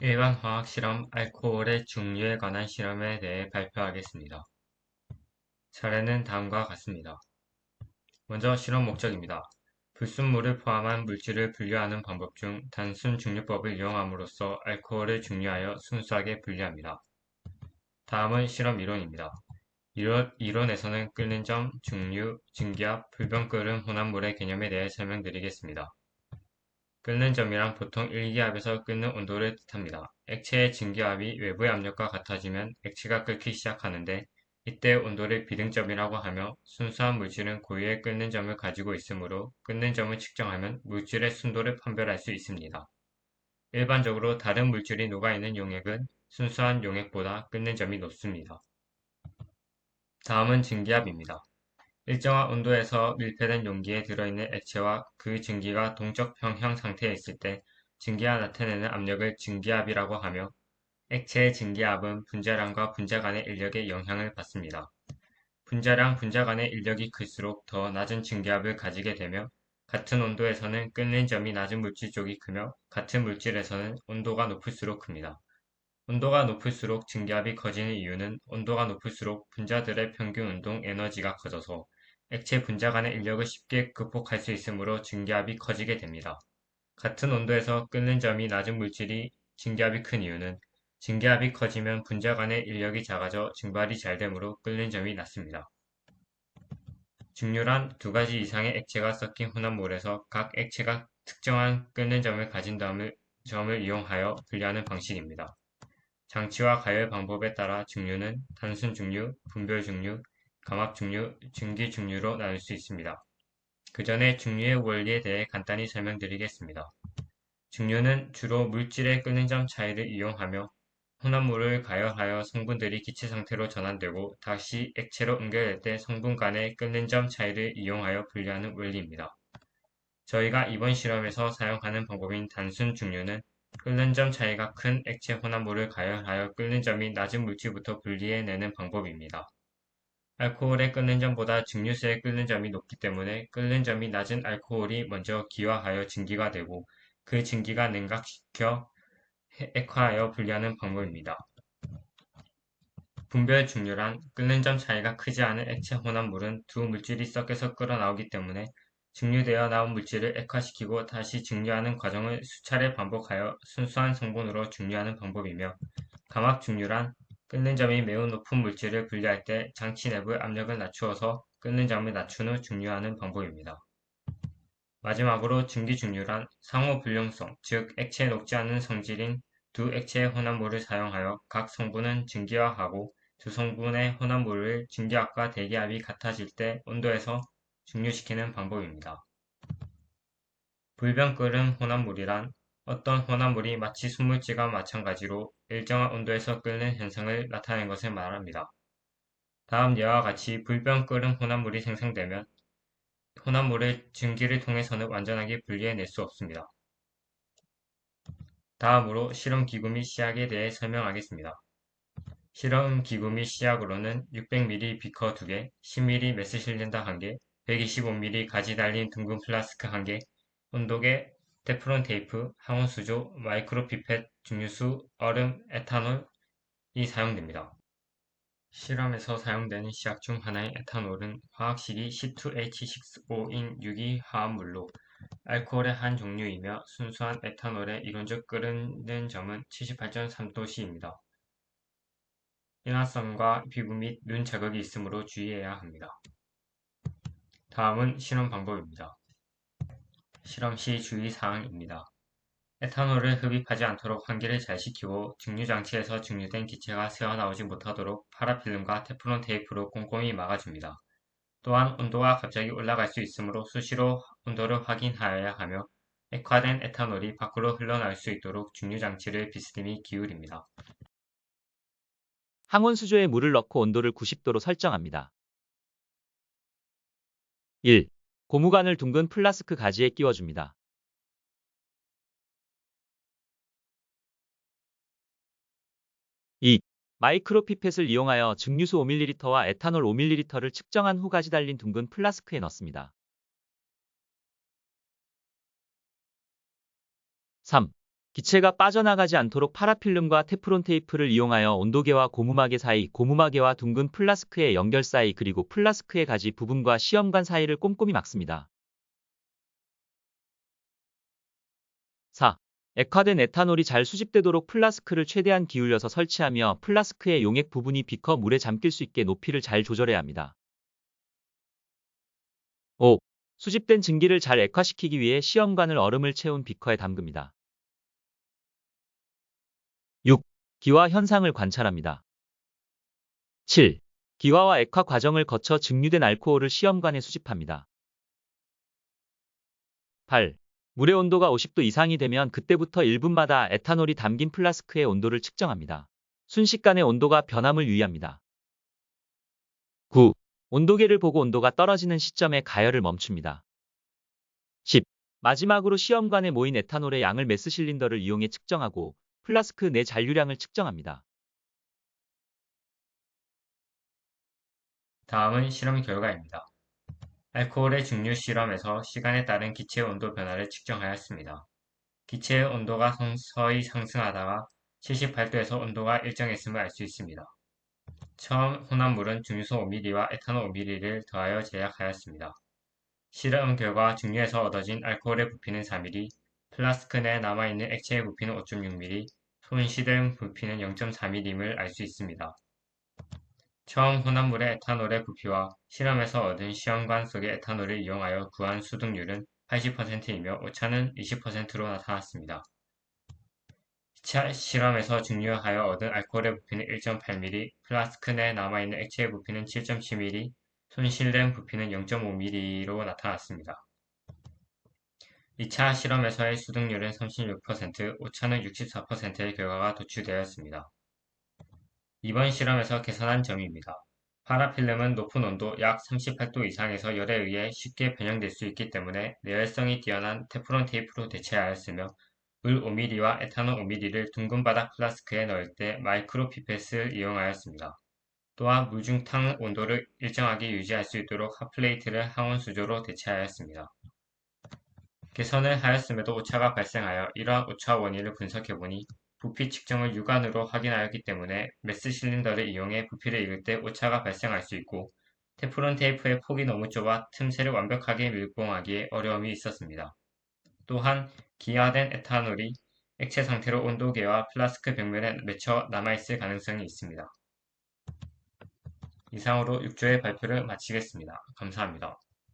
일반 화학 실험 알코올의 중류에 관한 실험에 대해 발표하겠습니다. 사례는 다음과 같습니다. 먼저 실험 목적입니다. 불순물을 포함한 물질을 분류하는 방법 중 단순 중류법을 이용함으로써 알코올을 중류하여 순수하게 분리합니다. 다음은 실험 이론입니다. 이론, 이론 에서는 끓는 점, 중류, 증기압, 불변 끓음 혼합물의 개념에 대해 설명드리겠습니다. 끓는 점이란 보통 일기압에서 끓는 온도를 뜻합니다. 액체의 증기압이 외부의 압력과 같아지면 액체가 끓기 시작하는데 이때 온도를 비등점이라고 하며 순수한 물질은 고유의 끓는 점을 가지고 있으므로 끓는 점을 측정하면 물질의 순도를 판별할 수 있습니다. 일반적으로 다른 물질이 녹아있는 용액은 순수한 용액보다 끓는 점이 높습니다. 다음은 증기압입니다. 일정한 온도에서 밀폐된 용기에 들어있는 액체와 그 증기가 동적 평형 상태에 있을 때 증기가 나타내는 압력을 증기압이라고 하며 액체의 증기압은 분자량과 분자 간의 인력의 영향을 받습니다. 분자량 분자 간의 인력이 클수록 더 낮은 증기압을 가지게 되며 같은 온도에서는 끓는 점이 낮은 물질 쪽이 크며 같은 물질에서는 온도가 높을수록 큽니다. 온도가 높을수록 증기압이 커지는 이유는 온도가 높을수록 분자들의 평균 운동 에너지가 커져서 액체 분자 간의 인력을 쉽게 극복할 수 있으므로 증기압이 커지게 됩니다. 같은 온도에서 끓는 점이 낮은 물질이 증기압이 큰 이유는 증기압이 커지면 분자 간의 인력이 작아져 증발이 잘 되므로 끓는 점이 낮습니다. 증류란 두 가지 이상의 액체가 섞인 혼합물에서 각 액체가 특정한 끓는 점을 가진 다음을 점을 이용하여 분리하는 방식입니다. 장치와 가열 방법에 따라 증류는 단순 증류, 분별 증류, 감압 중류, 증기 중류로 나눌 수 있습니다. 그 전에 중류의 원리에 대해 간단히 설명드리겠습니다. 중류는 주로 물질의 끓는 점 차이를 이용하며 혼합물을 가열하여 성분들이 기체 상태로 전환되고 다시 액체로 옮겨질 때 성분 간의 끓는 점 차이를 이용하여 분리하는 원리입니다. 저희가 이번 실험에서 사용하는 방법인 단순 중류는 끓는 점 차이가 큰 액체 혼합물을 가열하여 끓는 점이 낮은 물질부터 분리해내는 방법입니다. 알코올의 끓는 점보다 증류수의 끓는 점이 높기 때문에 끓는 점이 낮은 알코올이 먼저 기화하여 증기가 되고 그 증기가 냉각시켜 액화하여 분리하는 방법입니다. 분별 중류란 끓는 점 차이가 크지 않은 액체 혼합 물은 두 물질이 섞여서 끓어나오기 때문에 증류되어 나온 물질을 액화시키고 다시 증류하는 과정을 수차례 반복하여 순수한 성분으로 증류하는 방법이며 감압 증류란 끓는 점이 매우 높은 물질을 분리할 때 장치 내부의 압력을 낮추어서 끓는 점을 낮춘 후 증류하는 방법입니다. 마지막으로 증기증류란 상호 불용성, 즉 액체에 녹지 않는 성질인 두 액체의 혼합물을 사용하여 각 성분은 증기화하고 두 성분의 혼합물을 증기압과 대기압이 같아질 때 온도에서 증류시키는 방법입니다. 불변 끓음 혼합물이란 어떤 혼합물이 마치 순물질과 마찬가지로 일정한 온도에서 끓는 현상을 나타낸 것을 말합니다. 다음 예와 같이 불변 끓은 혼합물이 생성되면 혼합물을 증기를 통해서는 완전하게 분리해낼 수 없습니다. 다음으로 실험 기구 및 시약에 대해 설명하겠습니다. 실험 기구 및 시약으로는 600ml 비커 2개, 10ml 메스 실린더 1개, 125ml 가지 달린 둥근 플라스크 1개, 온도계, 테프론 테이프, 항원 수조, 마이크로 피펫, 증류수, 얼음, 에탄올이 사용됩니다. 실험에서 사용되는 시약 중 하나인 에탄올은 화학식이 C2H6O인 유기화합물로 알코올의 한 종류이며 순수한 에탄올의 이론적 끓는 점은 78.3도씨입니다. 인화성과 피부 및 눈 자극이 있으므로 주의해야 합니다. 다음은 실험 방법입니다. 실험 시 주의사항입니다. 에탄올을 흡입하지 않도록 환기를 잘 시키고 증류장치에서 증류된 기체가 새어나오지 못하도록 파라필름과 테프론 테이프로 꼼꼼히 막아줍니다. 또한 온도가 갑자기 올라갈 수 있으므로 수시로 온도를 확인하여야 하며 액화된 에탄올이 밖으로 흘러나올 수 있도록 증류장치를 비스듬히 기울입니다. 항온 수조에 물을 넣고 온도를 90도로 설정합니다. 1. 고무관을 둥근 플라스크 가지에 끼워줍니다. 2. 마이크로 피펫을 이용하여 증류수 5ml와 에탄올 5ml를 측정한 후 가지 달린 둥근 플라스크에 넣습니다. 3. 기체가 빠져나가지 않도록 파라필름과 테프론 테이프를 이용하여 온도계와 고무마개 사이, 고무마개와 둥근 플라스크의 연결 사이 그리고 플라스크의 가지 부분과 시험관 사이를 꼼꼼히 막습니다. 4. 액화된 에탄올이 잘 수집되도록 플라스크를 최대한 기울여서 설치하며 플라스크의 용액 부분이 비커 물에 잠길 수 있게 높이를 잘 조절해야 합니다. 5. 수집된 증기를 잘 액화시키기 위해 시험관을 얼음을 채운 비커에 담급니다. 기화 현상을 관찰합니다. 7. 기화와 액화 과정을 거쳐 증류된 알코올을 시험관에 수집합니다. 8. 물의 온도가 50도 이상이 되면 그때부터 1분마다 에탄올이 담긴 플라스크의 온도를 측정합니다. 순식간에 온도가 변함을 유의합니다. 9. 온도계를 보고 온도가 떨어지는 시점에 가열을 멈춥니다. 10. 마지막으로 시험관에 모인 에탄올의 양을 메스 실린더를 이용해 측정하고 플라스크 내 잔류량을 측정합니다. 다음은 실험 결과입니다. 알코올의 증류 실험에서 시간에 따른 기체 온도 변화를 측정하였습니다. 기체의 온도가 서서히 상승하다가 78도에서 온도가 일정했음을 알 수 있습니다. 처음 혼합물은 증류소 5ml와 에탄올 5ml를 더하여 제약하였습니다. 실험 결과 증류에서 얻어진 알코올의 부피는 4ml, 플라스크 내에 남아있는 액체의 부피는 5.6ml, 손시된 부피는 0.4mm임을 알 수 있습니다. 처음 혼합물의 에탄올의 부피와 실험에서 얻은 시험관 속의 에탄올을 이용하여 구한 수득률은 80%이며 오차는 20%로 나타났습니다. 2차 실험에서 증류하여 얻은 알코올의 부피는 1.8mm, 플라스크 내에 남아있는 액체의 부피는 7.7mm, 손실된 부피는 0.5mm로 나타났습니다. 2차 실험에서의 수득률은 36%, 오차는 64%의 결과가 도출되었습니다. 이번 실험에서 계산한 점입니다. 파라필름은 높은 온도 약 38도 이상에서 열에 의해 쉽게 변형될 수 있기 때문에 내열성이 뛰어난 테프론 테이프로 대체하였으며 물 5ml와 에탄올 5ml를 둥근 바닥 플라스크에 넣을 때 마이크로 피펫을 이용하였습니다. 또한 물중탕 온도를 일정하게 유지할 수 있도록 핫플레이트를 항온 수조로 대체하였습니다. 개선을 하였음에도 오차가 발생하여 이러한 오차 원인을 분석해보니 부피 측정을 육안으로 확인하였기 때문에 메스 실린더를 이용해 부피를 읽을 때 오차가 발생할 수 있고 테프론 테이프의 폭이 너무 좁아 틈새를 완벽하게 밀봉하기에 어려움이 있었습니다. 또한 기화된 에탄올이 액체 상태로 온도계와 플라스크 벽면에 맺혀 남아있을 가능성이 있습니다. 이상으로 6조의 발표를 마치겠습니다. 감사합니다.